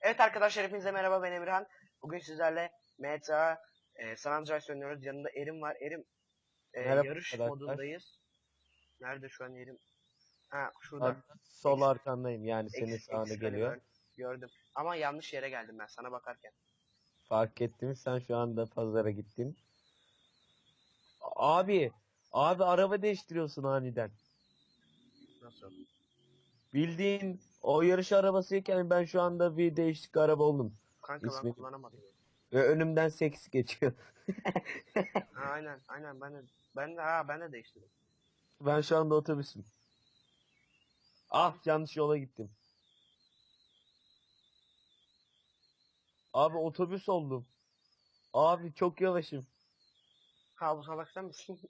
Evet arkadaşlar hepinize merhaba ben Emirhan. Bugün sizlerle Meta e, San Andreas oynuyoruz. Yanında Erim var. Erim e, Merhaba yarış arkadaşlar. modundayız. Nerede şu an Erim? Ha şurada. Ben sol arkandayım yani senin Eks- sağına geliyor. gör- Gördüm. Ama yanlış yere geldim ben sana bakarken. Fark ettim sen şu anda pazara gittin. Abi, abi araba değiştiriyorsun aniden. Nasıl? Bildiğin o yarış arabasıyken ben şu anda bir değişik araba oldum. Kanka ben İsmi- kullanamadım. Ve önümden seks geçiyor. Ha, aynen aynen ben de ben de ha ben de değiştirdim. Ben şu anda otobüsüm. Ah yanlış yola gittim. Abi otobüs oldum. Abi çok yavaşım. Ha bu salak sen misin?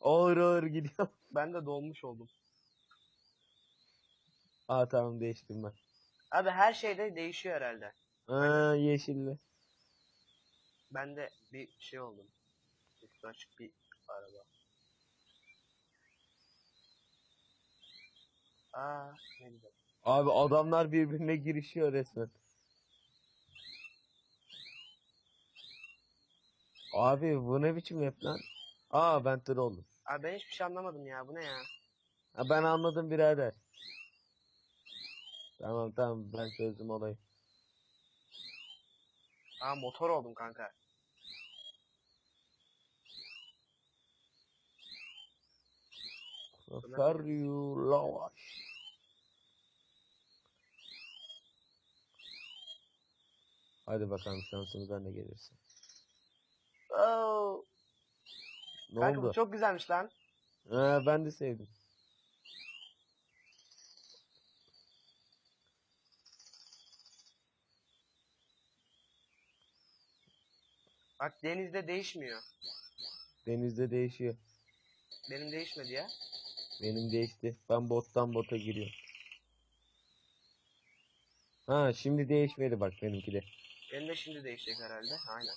Ağır ağır gidiyor. ben de dolmuş oldum. Aa tamam değiştim ben. Abi her şeyde değişiyor herhalde. Aa yeşilli. Ben de bir şey oldum. Üstü açık bir araba. Aa ne güzel. Abi adamlar birbirine girişiyor resmen. Abi bu ne biçim yap lan? Aa ben tır oldum. Abi ben hiçbir şey anlamadım ya. Bu ne ya? Ha, ben anladım birader. Tamam tamam ben çözdüm olayı. Aa motor oldum kanka. Karyu lavaş. Hadi bakalım şansımıza ne gelirse. Oo. Ne Kanka bu oldu? çok güzelmiş lan. Ha, ben de sevdim. Bak denizde değişmiyor. Denizde değişiyor. Benim değişmedi ya. Benim değişti. Ben bottan bota giriyorum. Ha şimdi değişmedi bak benimki de. Benim de şimdi değişecek herhalde. Aynen.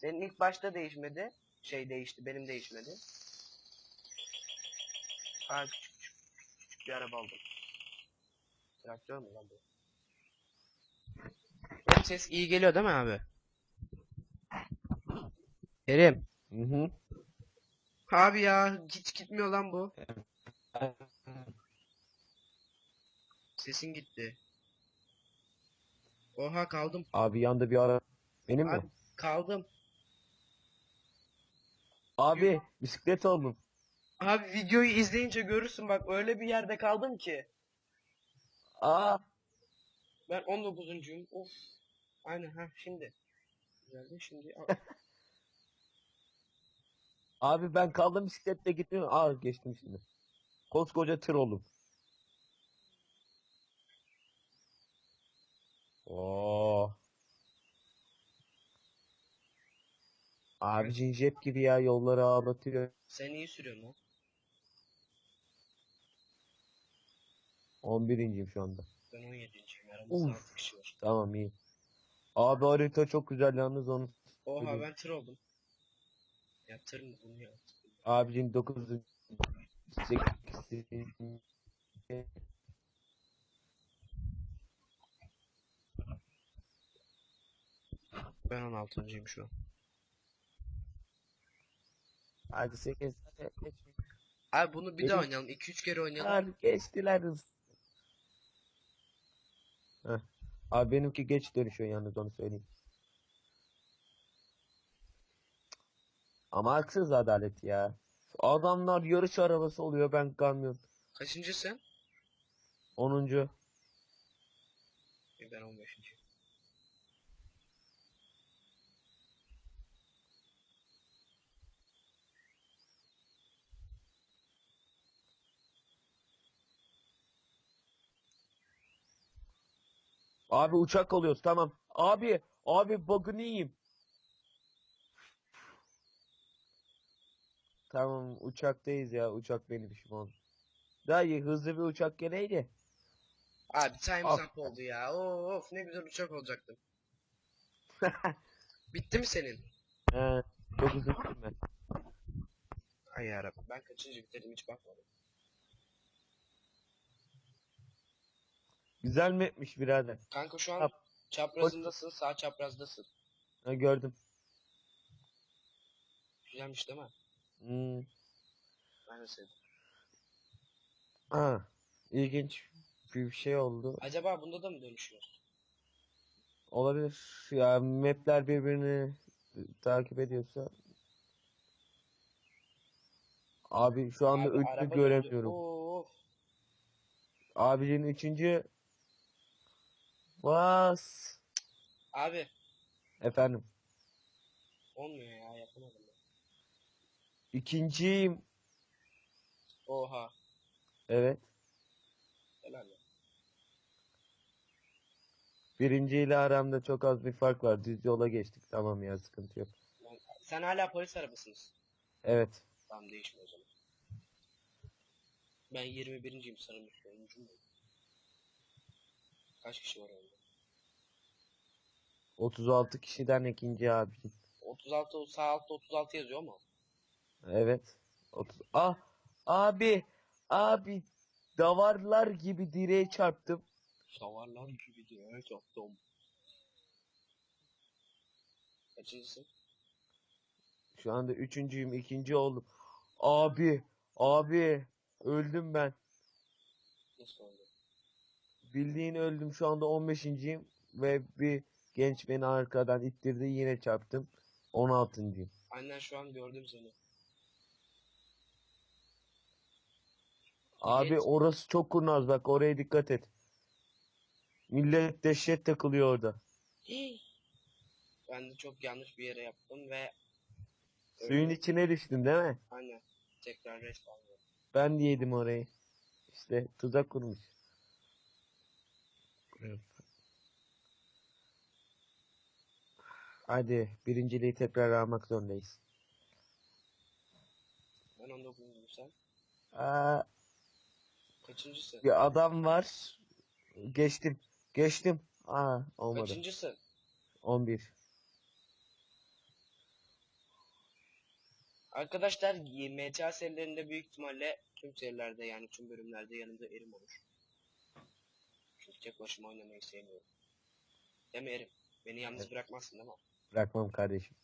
Senin ilk başta değişmedi. Şey değişti. Benim değişmedi. Aa küçük küçük, küçük bir araba aldım. Traktör mü lan bu? Benim ses iyi geliyor değil mi abi? Kerim. Hı hı. Abi ya hiç gitmiyor lan bu. Sesin gitti. Oha kaldım. Abi yanda bir ara. Benim Abi mi? kaldım. Abi bisiklet oldum. Abi videoyu izleyince görürsün bak öyle bir yerde kaldım ki. Aa Ben 19'uncuyum. Of. Aynen ha şimdi. Geldi şimdi. Abi ben kaldım bisikletle gitmiyorum. Aa geçtim şimdi. Koskoca tır oldum. Oo. Abi cincep gibi ya yolları ağlatıyor. Sen iyi sürüyorsun lan. 11.yim şu anda. Ben 17.yim. Aramızda Uf. 6 kişi var. Tamam iyi. Abi harita çok güzel yalnız onu. Oha Buyurun. ben tır oldum. Ya tır mı bunu ya? Abicim 9 8 Ben 16.yim şu an. Hadi 8 Abi bunu bir daha Benim- oynayalım. 2-3 kere oynayalım. geçtiler hız. Heh. Abi benimki geç dönüşüyor yalnız onu söyleyeyim. Ama haksız adalet ya. Adamlar yarış arabası oluyor ben kamyon. Kaçıncı sen? 10. E, Ben 15. Abi uçak oluyoruz tamam. Abi abi bug'ını yiyeyim. Tamam uçaktayız ya uçak benim işim oldu. Daha iyi hızlı bir uçak geleydi. Abi time's Of. up oldu ya. Oo, Of ne güzel uçak olacaktım. Bitti mi senin? He, çok hızlı sürme. Ay yarabbim ben kaçıncı bitirdim hiç bakmadım. Güzel mi etmiş birader? Kanka şu an Yap. çaprazındasın sağ çaprazdasın. Ha, gördüm. Güzelmiş değil mi? Hmm. Ben de sevdim. Ha, ilginç bir şey oldu. Acaba bunda da mı dönüşüyor? Olabilir. Ya mapler birbirini takip ediyorsa. Abi şu anda Abi, üçlü araba göremiyorum. Oo. Abinin üçüncü bas. Abi Efendim. olmuyor ya yapamadım ben. İkinciyim. Oha. Evet. Helal ya. Birinciyle aramda çok az bir fark var. Düz yola geçtik. Tamam ya sıkıntı yok. Ben- Sen hala polis arabasınız. Evet. Tamam değişmiyor o zaman. Ben 21.yim sanırım. 10. Kaç kişi var orada? 36 kişiden ikinci abi. 36 sağ altta 36 yazıyor mu? Evet. 30. Ah abi abi davarlar gibi direğe çarptım. Savarlar gibi diyor. Evet yaptım. Kaçıncısın? Şu anda üçüncüyüm, ikinci oldum. Abi, abi öldüm ben. Nasıl oldu? Bildiğin öldüm. Şu anda 15.yim ve bir genç beni arkadan ittirdi. Yine çarptım. 16.yim. Annen şu an gördüm seni. Abi Geç. orası çok kurnaz bak oraya dikkat et. Millet dehşet takılıyor orada. Hii. Ben de çok yanlış bir yere yaptım ve Suyun Öyle. içine düştün değil mi? aynen tekrar respawn. Ben yedim orayı. İşte tuzak kurmuş. Hadi birinciliği tekrar almak zorundayız. Ben 19'uncuyum sen. Aa, Kaçıncısın? bir adam var. Geçtim. Geçtim. Aa, olmadı. Kaçıncısın? 11. Arkadaşlar MTA serilerinde büyük ihtimalle tüm serilerde yani tüm bölümlerde yanımda Erim olur. Tek başıma oynamayı sevmiyorum. Değil mi Erim? Beni yalnız Evet. bırakmazsın değil mi? Bırakmam kardeşim.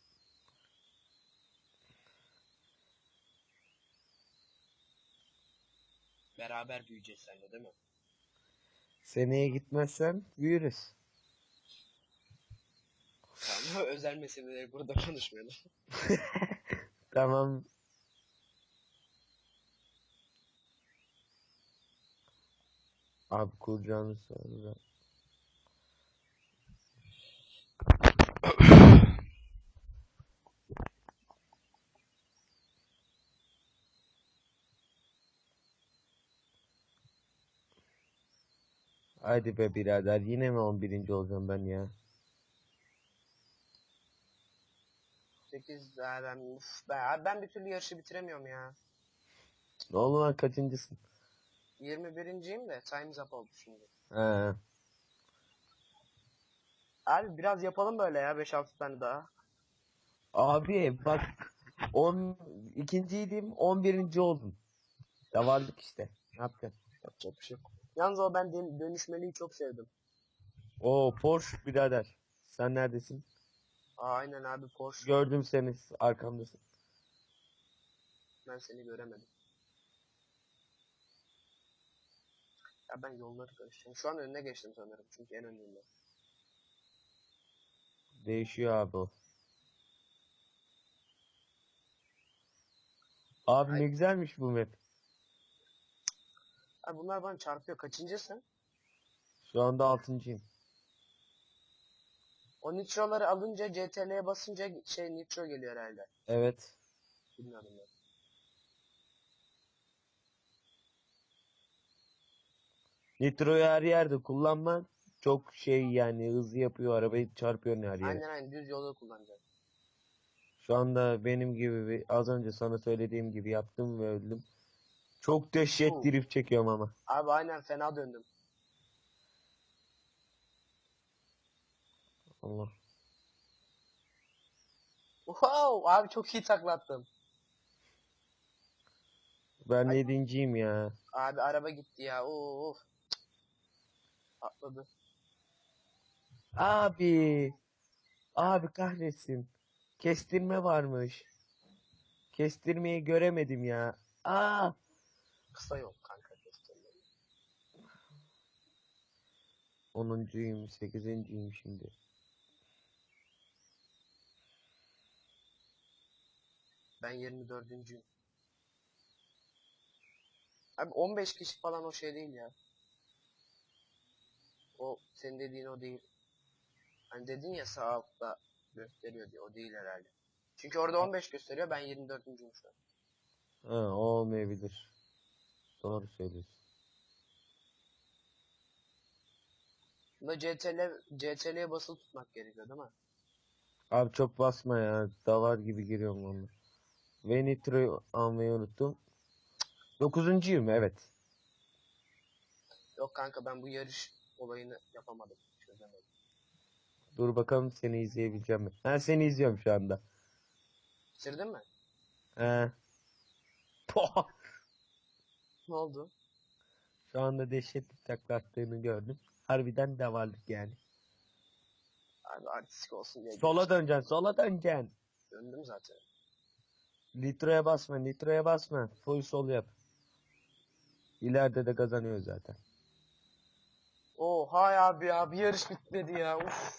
Beraber büyüyeceğiz seninle değil mi? Seneye gitmezsen büyürüz. Tamam özel meseleleri burada konuşmayalım. Tamam. Abi kuracağını sonra. Haydi be birader yine mi 11. olacağım ben ya? 8 daha ben, uf, ben, ben bir türlü yarışı bitiremiyorum ya. Ne oldu lan kaçıncısın? 21.yim de time's up oldu şimdi. He. Abi biraz yapalım böyle ya 5-6 tane daha. Abi bak 10 ikinciydim 11. oldum. Davarlık işte. Ne yapacaksın? Yapacak bir şey yok. Yalnız o ben dön- dönüşmeliyi çok sevdim. O Porsche birader. Sen neredesin? Aa, aynen abi Porsche. Gördüm seni arkamdasın. Ben seni göremedim. Ya ben yolları karıştırdım. Şu an önüne geçtim sanırım. Çünkü en önündeyim ben. Değişiyor abi o. Abi Ay. ne güzelmiş bu map. Abi bunlar bana çarpıyor. Kaçıncısın? Şu anda altıncıyım. O nitroları alınca CTRL'ye basınca şey nitro geliyor herhalde. Evet. Bilmiyorum ben. Nitro'yu her yerde kullanma. Çok şey yani hızlı yapıyor arabayı çarpıyor her yere. Aynen aynen düz yolda kullanacağım. Şu anda benim gibi bir, az önce sana söylediğim gibi yaptım ve öldüm. Çok dehşet Oo. drift çekiyorum ama. Abi aynen fena döndüm. Allah. Wow abi çok iyi taklattım. Ben Ay. yedinciyim ya. Abi araba gitti ya. Of. Atladı. Abi. Abi kahretsin. Kestirme varmış. Kestirmeyi göremedim ya. Aa. Kısa yol kanka göstereyim. Onuncuyum, sekizinciyim şimdi. Ben 24'üncüyüm. Abi 15 kişi falan o şey değil ya. O senin dediğin o değil. Hani dedin ya sağ altta gösteriyor diye o değil herhalde. Çünkü orada 15 gösteriyor ben 24'üncüyüm şu an. Ha, o olmayabilir. Doğru söylüyorsun. Bunda CTRL, CTRL'ye basılı tutmak gerekiyor değil mi? Abi çok basma ya. Davar gibi giriyorum onunla. Ve Nitro'yu almayı unuttum. Dokuzuncuyum evet. Yok kanka ben bu yarış olayını yapamadım. Çözemedim. Dur bakalım seni izleyebileceğim mi? Ha seni izliyorum şu anda. Bitirdin mi? He. Poh! Ne oldu? Şu anda dehşet bir takla attığını gördüm. Harbiden davarlık yani. Abi artistik olsun diye. Sola döneceksin, sola döneceksin. Döndüm zaten. Nitro'ya basma, nitro'ya basma. Full sol yap. İleride de kazanıyor zaten. Oha ya abi bir yarış bitmedi ya. Uf.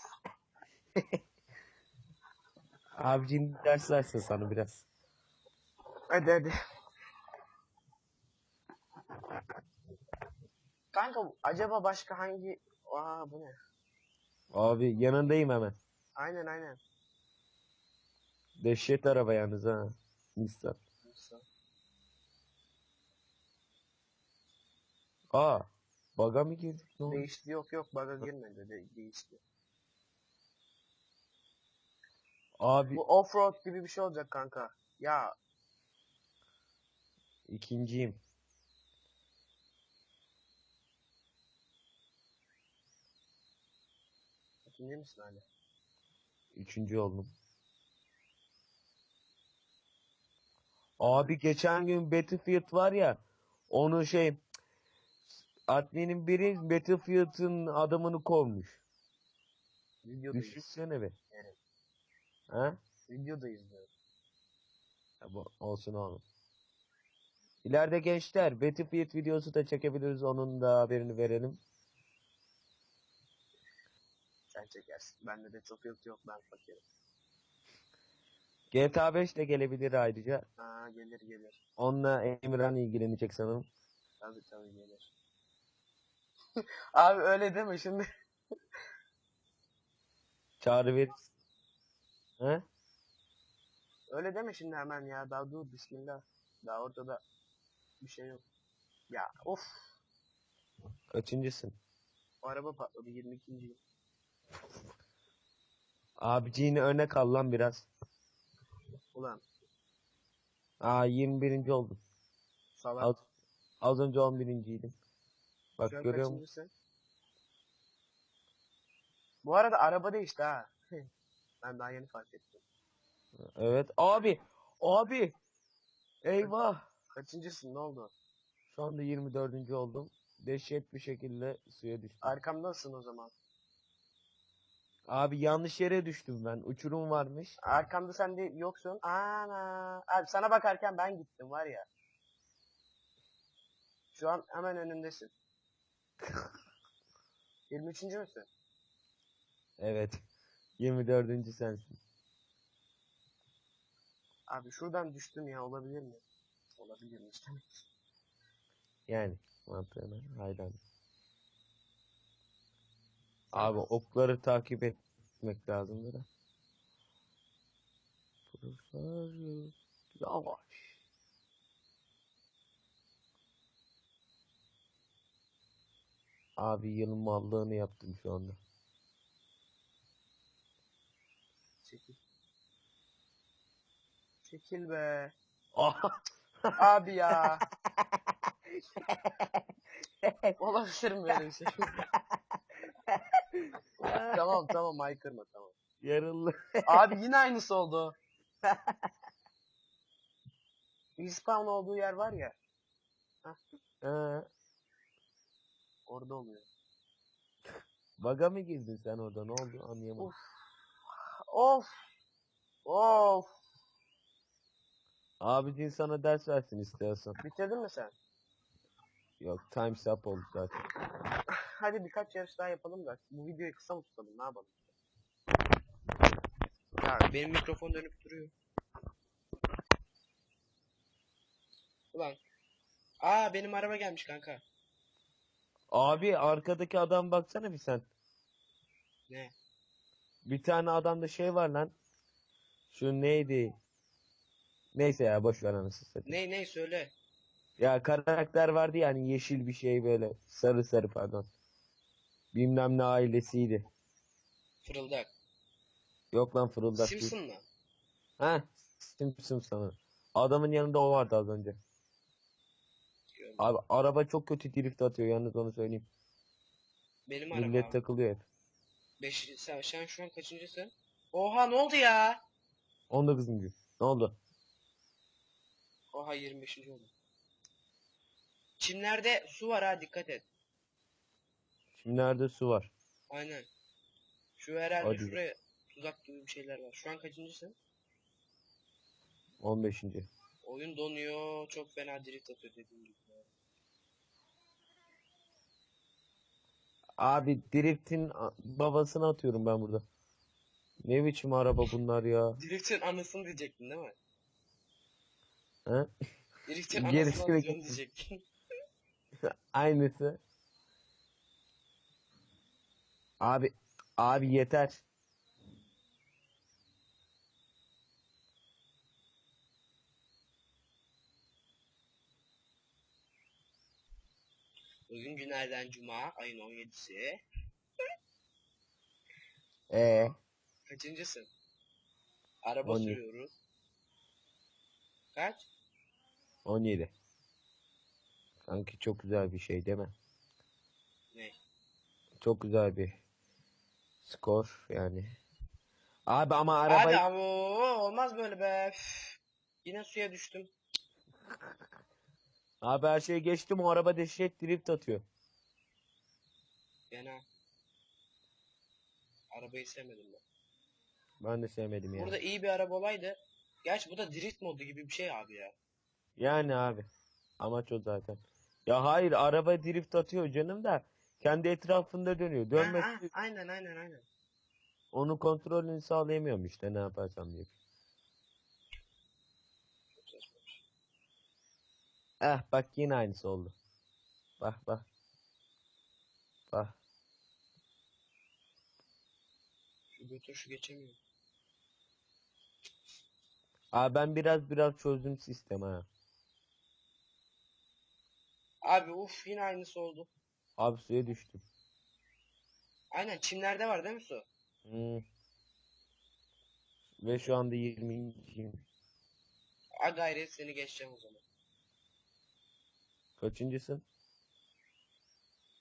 Abicim ders versin sana biraz. Hadi hadi. Kanka acaba başka hangi... Aa bu ne? Abi yanındayım hemen. Aynen aynen. Dehşet araba yalnız ha. Nissan. Nasıl? Aa. Baga mı girdik? Ne oldu? Değişti yok yok bug'a girmedi de değişti. Abi Bu offroad gibi bir şey olacak kanka. Ya ikinciyim. ikinci misin hala? Üçüncü oldum. Abi geçen gün Battlefield var ya. Onu şey adminin biri Battlefield'ın adamını kovmuş. Videodayız. Düşünsene be. Evet. Ha? Videoda izliyorum. Ya bu- Olsun oğlum. İleride gençler Battlefield videosu da çekebiliriz. Onun da haberini verelim. Sen çekersin. Bende de çok yok yok ben fakirim. GTA 5 de gelebilir ayrıca. Aa gelir gelir. Onunla Emirhan ilgilenecek sanırım. Tabii tabii gelir. Abi öyle deme şimdi. Çağrı veririz. He? Öyle deme şimdi hemen ya. Daha dur bismillah. Daha ortada bir şey yok. Ya of. Kaçıncısın? Araba patladı 22. Abiciğini örnek al lan biraz. Ulan Aa 21. oldum. salak. Az, az önce 11.ydim. Bak Şu görüyor musun? Bu arada araba değişti ha. ben daha yeni fark ettim. Evet. Abi. Abi. Eyvah. Kaçıncısın ne oldu? Şu anda 24. oldum. Dehşet bir şekilde suya düştüm. Arkamdasın o zaman. Abi yanlış yere düştüm ben. Uçurum varmış. Arkamda sen de yoksun. Ana. Abi sana bakarken ben gittim var ya. Şu an hemen önündesin. 23. müsün? Evet. 24. sensin. Abi şuradan düştüm ya olabilir mi? Olabilirmiş demek. ki. Yani mantığına hayran. Abi okları takip etmek lazım da. Profesör Yavaş. Abi yılın mallığını yaptım şu anda. Çekil. Çekil be. Aha. Abi ya. Olabilir mi böyle bir şey? tamam tamam ay kırma tamam. Yarılı. Abi yine aynısı oldu. Respawn olduğu yer var ya. He. Orada oluyor. Baga mı girdin sen orada? Ne oldu? Anlayamadım. Of. Of. Of. Abicin sana ders versin istiyorsan. Bitirdin mi sen? Yok time's up oldu zaten. Hadi birkaç yarış daha yapalım da bu videoyu kısa mı tutalım ne yapalım? Ya benim mikrofon dönüp duruyor. Ulan. Aa benim araba gelmiş kanka. Abi arkadaki adam baksana bir sen. Ne? Bir tane adamda şey var lan. Şu neydi? Neyse ya boş ver anasını satayım. Ne ne söyle. Ya karakter vardı yani yeşil bir şey böyle. Sarı sarı pardon. Bilmem ne ailesiydi. Fırıldak. Yok lan fırıldak değil. Simpson mı? Heh. Simpson sana. Adamın yanında o vardı az önce. Abi araba çok kötü drift atıyor yalnız onu söyleyeyim. Benim araba. Millet takılıyor hep. Beş, sen, sen şu an kaçıncısın? Oha ne oldu ya? 19. Ne oldu? Oha 25. oldu. Çimlerde su var ha dikkat et. Şimdi nerede su var? Aynen. Şu herhalde Hadi. şuraya tuzak gibi bir şeyler var. Şu an kaçıncısın? 15. Oyun donuyor. Çok fena drift atıyor dediğim gibi. Abi drift'in babasını atıyorum ben burada. Ne biçim araba bunlar ya? Drift'in anasını diyecektin değil mi? He? Drift'in anasını atıyorum diyecektin. Aynısı. Abi abi yeter. Bugün günlerden cuma ayın 17'si. Ee, Kaçıncısın? Araba 17. sürüyoruz. Kaç? 17. Sanki çok güzel bir şey değil mi? Ne? Çok güzel bir skor yani. Abi ama arabayı Hadi ama olmaz böyle be. Üf. Yine suya düştüm. Abi her şeyi geçtim o araba dehşet drift atıyor. Fena. Arabayı sevmedim ben. Ben de sevmedim yani. Burada iyi bir araba olaydı. Gerçi bu da drift modu gibi bir şey abi ya. Yani abi. Amaç o zaten. Ya hayır araba drift atıyor canım da kendi etrafında dönüyor. Ha, Dönmesi ha, aynen aynen aynen. onun kontrolünü sağlayamıyorum işte ne yaparsam diye. Çok saçma bir şey. Eh bak yine aynısı oldu. Bak bak. Bak. Şu götür şu geçemiyor. Abi ben biraz biraz çözdüm sistemi ha. Abi uf yine aynısı oldu. Abi suya düştüm. Aynen çimlerde var değil mi su? Hmm. Ve şu anda 20. A gayret seni geçeceğim o zaman. Kaçıncısın?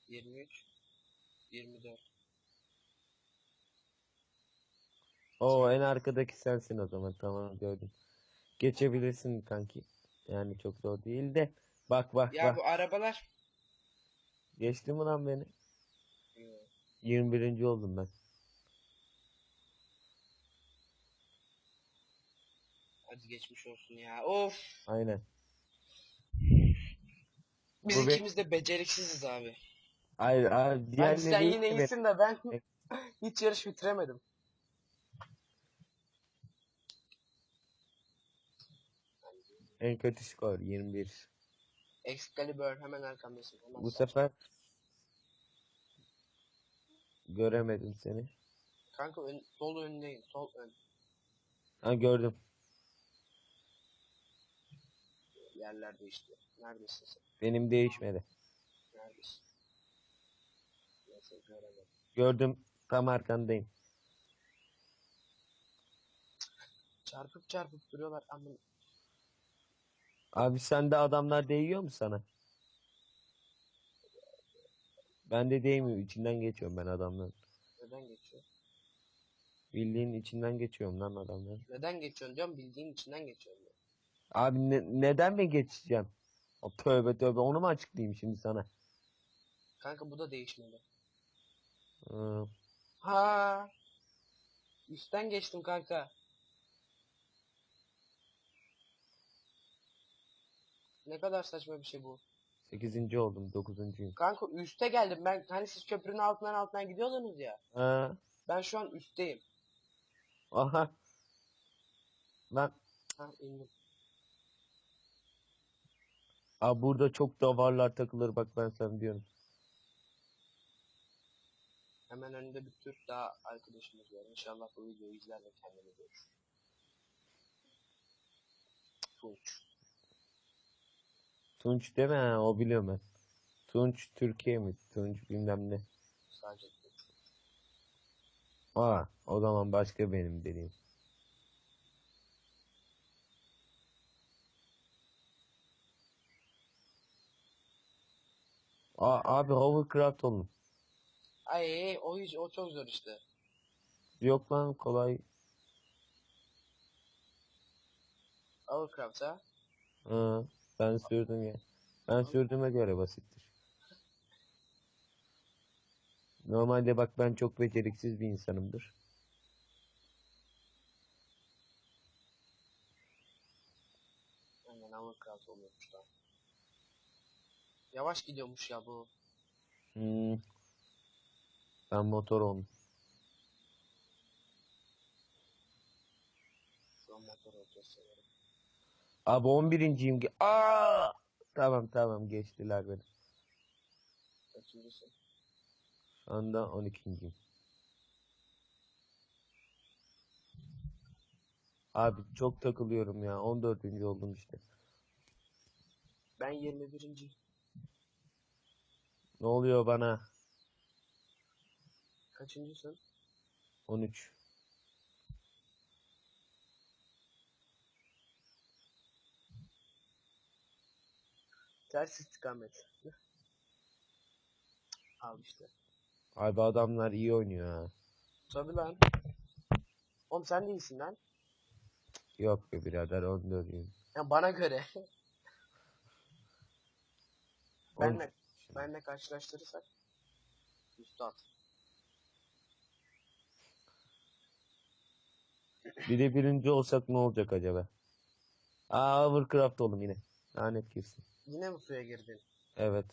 23 24 Oo en arkadaki sensin o zaman tamam gördüm. Geçebilirsin kanki. Yani çok zor değil de. Bak bak Ya bak. bu arabalar Geçti mi lan beni? Yo. 21. oldum ben. Hadi geçmiş olsun ya. Of. Aynen. Biz Bu ikimiz de beceriksiziz abi. Hayır abi diğerleri sen yine iyisin de ben hiç yarış bitiremedim. En kötü skor 21. Excalibur hemen arkamdasın. Hemen Bu sefer göremedim seni. Kanka ön, sol öndeyim. Sol ön. Ha gördüm. Yerler değişti. Neredesin sen? Benim değişmedi. Neredesin? Göremedim. Gördüm. Tam arkandayım. Çarpıp çarpıp duruyorlar. Aman Abi sende adamlar değiyor mu sana? Ben de değmiyor. İçinden geçiyorum ben adamların. neden geçiyor? Bildiğin içinden geçiyorum lan adamların. Neden geçiyorsun diyorum bildiğin içinden geçiyorum. diyor. Abi ne- neden mi geçeceğim? O tövbe tövbe onu mu açıklayayım şimdi sana? Kanka bu da değişmedi. Ee, Ha. Üstten geçtim kanka. Ne kadar saçma bir şey bu. 8. oldum 9.'yum. Kanka üste geldim ben. Hani siz köprünün altından altından gidiyordunuz ya. Ha, Ben şu an üstteyim. aha. Lan Ha indim. Abi burada çok davarlar takılır bak ben sana diyorum. Hemen önünde bir Türk daha arkadaşımız var. İnşallah bu videoyu izler ve kendini görür. Tunç. Tunç deme ha, o biliyorum ben. Tunç Türkiye mi? Tunç bilmem ne. Sadece. Aa, o zaman başka benim dediğim. Aa, abi hovercraft olun. Ay o hiç o çok zor işte. Yok lan kolay. Overcraft ha. Ha, ben sürdüm ya. Ben sürdüğüme göre basittir. Normalde bak ben çok beceriksiz bir insanımdır. Aynen Overcraft oluyormuş da. Yavaş gidiyormuş ya bu. Hmm. Ben motor oldum. Şu an motor olacağız sanırım. Abi 11.yim. ki- Aa! Tamam tamam geçtiler beni. Kaçıncısın? Şu anda 12.yim. Abi çok takılıyorum ya. 14. oldum işte. Ben 21. Ne oluyor bana? Kaçıncısın? 13. Ters istikamet. Al işte. Abi adamlar iyi oynuyor ha. Tabi lan. Oğlum sen değilsin lan. Yok be birader 14'üyüm. Ya bana göre. Oğlum, benle, benle karşılaştırırsak. Üstad. Bir de birinci olsak ne olacak acaba? Aa Warcraft oğlum yine. Lanet girsin. Yine mi suya girdin? Evet.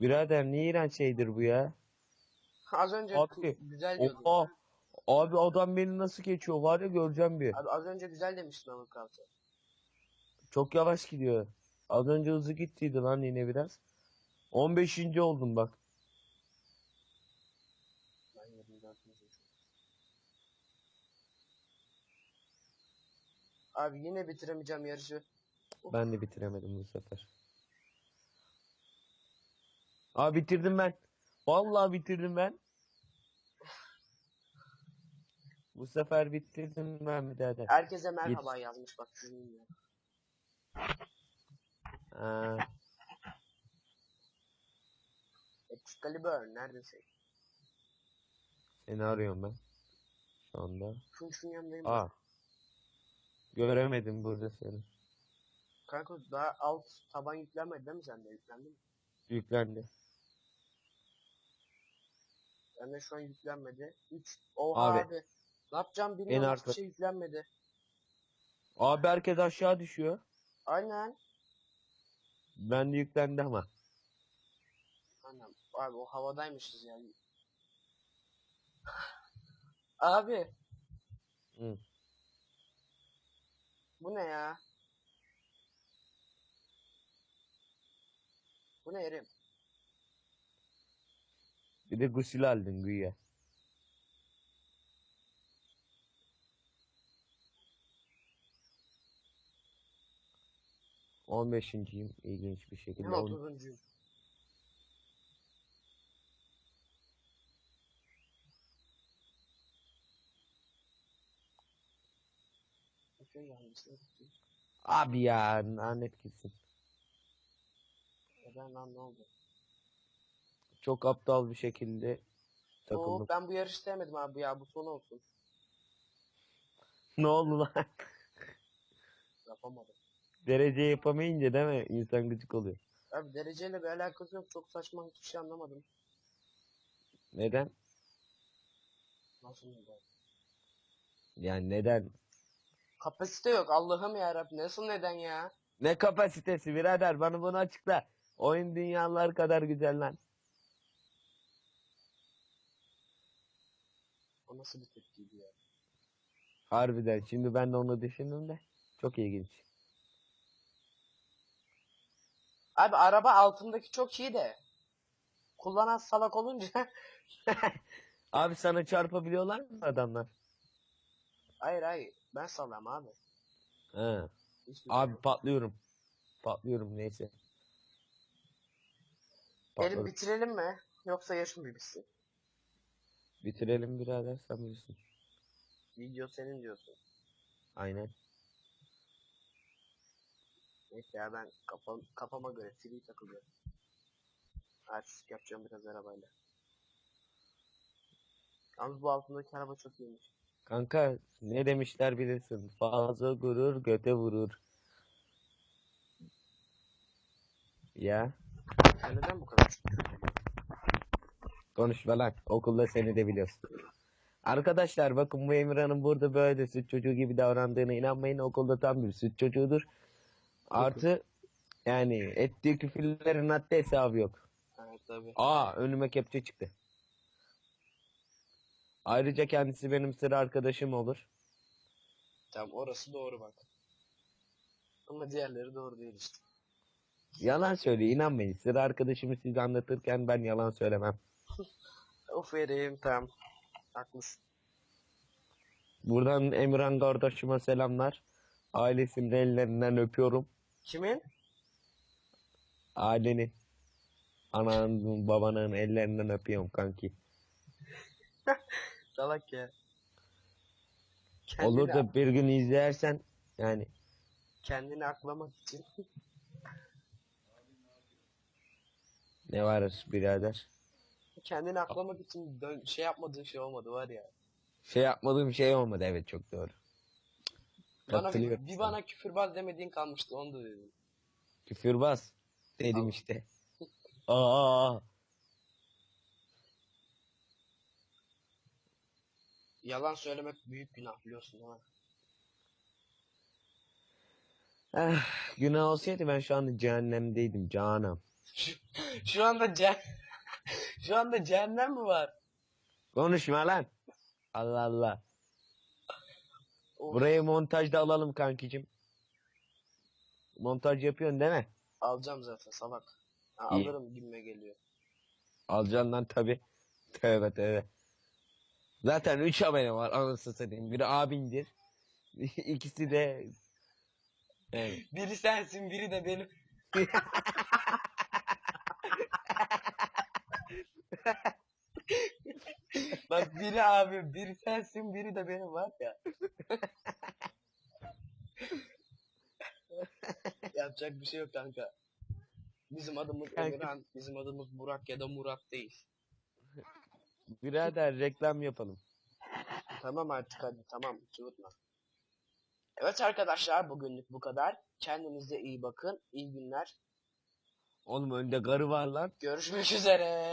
Birader ne iğrenç şeydir bu ya? Az önce Abi, güzel diyordun. Oha. Abi adam beni nasıl geçiyor var ya göreceğim bir. Abi az önce güzel demiştin Overcraft'ı. Çok yavaş gidiyor. Az önce hızlı gittiydi lan yine biraz. 15. oldum bak. Ben 24. Abi yine bitiremeyeceğim yarışı. Ben de bitiremedim bu sefer. Aa bitirdim ben. Vallahi bitirdim ben. Bu sefer bitirdim ben birader. Herkese merhaba yazmış bak Ha, Excalibur neredesin? seni arıyorum ben. Şu anda. Şun şun yanındayım. Aa. Göremedim burada seni. Kanka daha alt taban yüklenmedi değil mi sende? Yüklendi mi? Yüklendi. Bende şu an yüklenmedi. 3. Oha Abi. abi. Ne yapacağım bilmiyorum. En Hiçbir şey yüklenmedi. Abi herkes aşağı düşüyor. Aynen. Ben de yüklendi ama. Aynen. Abi o havadaymışız yani. Abi. Hı. Bu ne ya? Bu ne yerim? Bir de gusül aldın güya. On beşinciyim ilginç bir şekilde. Ben On- 30'uncuyum. Bakayım hangisine bakayım. Abi ya lanet gitsin. Ben lan ne oldu? Çok aptal bir şekilde takıldım. Oo, ben bu yarışı sevmedim abi ya bu son olsun. Ne oldu lan? Yapamadım. Derece yapamayınca değil mi? İnsan gıcık oluyor. Abi dereceyle bir alakası yok. Çok saçma hiçbir şey anlamadım. Neden? Nasıl neden? Yani neden? Kapasite yok Allah'ım yarabbim. Nasıl neden ya? Ne kapasitesi birader bana bunu açıkla. Oyun dünyalar kadar güzel lan. O nasıl bir tepkiydi ya? Harbiden şimdi ben de onu düşündüm de. Çok ilginç. Abi araba altındaki çok iyi de. Kullanan salak olunca. Abi sana çarpabiliyorlar mı adamlar? hayır hayır. Ben salam abi. He. Hiçbir şey Abi yok. patlıyorum. Patlıyorum neyse. Elim Patladım. bitirelim mi? Yoksa yaşım bir bitsin. Bitirelim birader sen bilirsin. Video senin diyorsun. Aynen. Neyse ya ben kafam, kafama göre free takılıyorum. Artistik yapacağım biraz arabayla. Yalnız bu altındaki araba çok iyiymiş. Kanka ne demişler bilirsin. Fazla gurur göte vurur. Ya Sen neden bu kadar konuşma lan. Okulda seni de biliyorsun. Arkadaşlar bakın bu Emirhan'ın burada böyle süt çocuğu gibi davrandığına inanmayın. Okulda tam bir süt çocuğudur. Artı yani ettiği küfürlerin haddi hesabı yok. Evet tabi. Aa önüme kepçe çıktı. Ayrıca kendisi benim sıra arkadaşım olur. Tamam orası doğru bak. Ama diğerleri doğru değil işte. Yalan söylüyor inanmayın. Sıra arkadaşımı size anlatırken ben yalan söylemem. Of vereyim tamam. Haklısın. Buradan Emirhan kardeşime selamlar. Ailesinin ellerinden öpüyorum. Kimin? Ailenin. Ananın babanın ellerinden öpüyorum kanki. Salak ya. Kendini, Olur da bir gün izlersen yani kendini aklamak için. ne var birader? kendini aklamak için dön, şey yapmadığın şey olmadı var ya. Şey yapmadığım şey olmadı evet çok doğru. Bana Katılıyorum bir, bana küfürbaz demediğin kalmıştı onu da dedim. Küfürbaz dedim Al. işte. Aa, Yalan söylemek büyük günah biliyorsun ha. eh, günah olsaydı ben şu anda cehennemdeydim canım. Şu anda ce Şu anda cehennem mi var? Konuşma lan. Allah Allah. Burayı montajda alalım kankicim. Montaj yapıyorsun değil mi? Alacağım zaten salak. Ha, İyi. alırım gibime geliyor. Alacaksın lan tabi. Tövbe tövbe. Zaten 3 abone var anasını satayım. Biri abindir. İkisi de yani, Biri sensin biri de benim. Bak biri abi, biri sensin, biri de benim var ya. Yapacak bir şey yok kanka. Bizim adımız Kanka. Emirhan, bizim adımız Burak ya da Murat değil. birader reklam yapalım. Tamam artık hadi tamam cıvıtma. Evet arkadaşlar bugünlük bu kadar. Kendinize iyi bakın. İyi günler. Oğlum önde garı var lan. Görüşmek üzere.